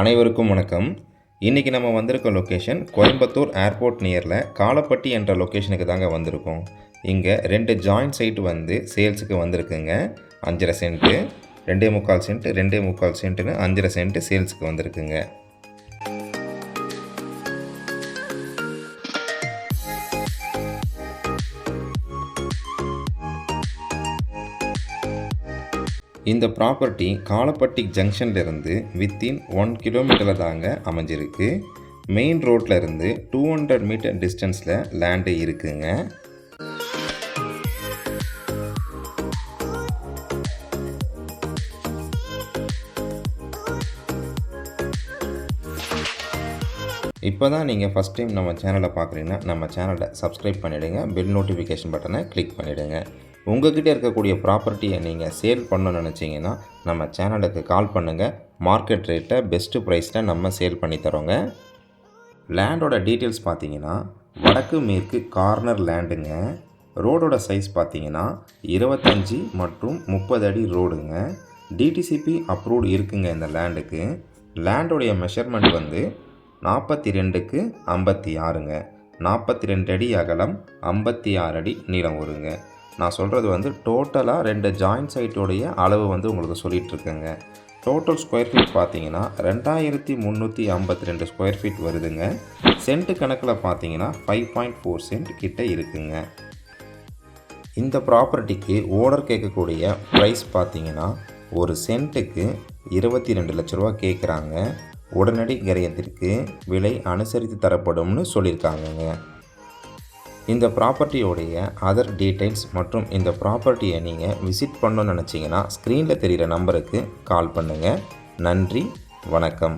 அனைவருக்கும் வணக்கம். இன்றைக்கி நம்ம வந்திருக்க லொக்கேஷன் கோயம்புத்தூர் ஏர்போர்ட் நியரில் காலப்பட்டி என்ற லொக்கேஷனுக்கு தாங்க வந்திருக்கோம். இங்கே ரெண்டு ஜாயிண்ட் சைட் வந்து சேல்ஸுக்கு வந்திருக்குங்க. அஞ்சரை சென்ட்டு ரெண்டே முக்கால் சென்ட் ரெண்டே முக்கால் சென்ட்டுன்னு அஞ்சரை சென்ட்டு சேல்ஸுக்கு வந்திருக்குங்க. இந்த ப்ராப்பர்ட்டி காலப்பட்டி ஜங்ஷன்லேருந்து வித்தின் ஒன் கிலோமீட்டரில் தாங்க அமைஞ்சிருக்கு. மெயின் ரோட்டில் இருந்து டூ ஹண்ட்ரட் மீட்டர் டிஸ்டன்ஸில் லேண்டு இருக்குங்க. இப்போ தான் நீங்கள் ஃபஸ்ட் டைம் நம்ம சேனலை பார்க்குறீங்கன்னா நம்ம சேனலை சப்ஸ்கிரைப் பண்ணிவிடுங்க பெல் நோட்டிஃபிகேஷன் பட்டனை கிளிக் பண்ணிவிடுங்க உங்ககிட்ட இருக்கக்கூடிய ப்ராப்பர்ட்டியை நீங்கள் சேல் பண்ணணும்னு நினச்சிங்கன்னா நம்ம சேனலுக்கு கால் பண்ணுங்கள் மார்க்கெட் ரேட்டை பெஸ்ட்டு ப்ரைஸில் நம்ம சேல் பண்ணி தரோங்க. லேண்டோட டீட்டெயில்ஸ் பார்த்தீங்கன்னா வடக்கு மேற்கு கார்னர் லேண்டுங்க ரோடோட சைஸ் பார்த்தீங்கன்னா இருபத்தஞ்சி மற்றும் முப்பது அடி ரோடுங்க டிடிசிபி அப்ரூவ்டு இருக்குங்க இந்த லேண்டுக்கு லேண்டோடைய மெஷர்மெண்ட் வந்து நாற்பத்தி ரெண்டுக்கு ஐம்பத்தி ஆறுங்க. நாற்பத்தி ரெண்டு அடி அகலம் ஐம்பத்தி ஆறு அடி நீளம் வருங்க நான் சொல்கிறது வந்து டோட்டலாக ரெண்டு ஜாயின்ட் சைட்டோடைய அளவு வந்து உங்களுக்கு சொல்லிட்டு இருக்கேங்க டோட்டல் ஸ்கொயர் ஃபீட் பார்த்தீங்கன்னா ரெண்டாயிரத்தி முந்நூற்றி ஐம்பத்தி ரெண்டு ஸ்கொயர் ஃபீட் வருதுங்க. சென்ட் கணக்கில் பார்த்தீங்கன்னா ஃபைவ் பாயிண்ட் ஃபோர் சென்ட் கிட்டே இருக்குங்க. இந்த ப்ராப்பர்ட்டிக்கு ஓடர் கேட்கக்கூடிய ப்ரைஸ் பார்த்தீங்கன்னா ஒரு சென்ட்டுக்கு இருபத்தி ரெண்டு லட்ச ரூபா கேட்குறாங்க. உடனடி கிரயத்திற்கு விலை அனுசரித்து தரப்படும்னு சொல்லியிருக்காங்கங்க. இந்த ப்ராப்பர்ட்டியோடைய அதர் டீட்டெயில்ஸ் மற்றும் இந்த ப்ராப்பர்ட்டியை நீங்கள் விசிட் பண்ணணும்னு நினச்சிங்கன்னா ஸ்க்ரீனில் தெரிகிற நம்பருக்கு கால் பண்ணுங்கள் நன்றி வணக்கம்.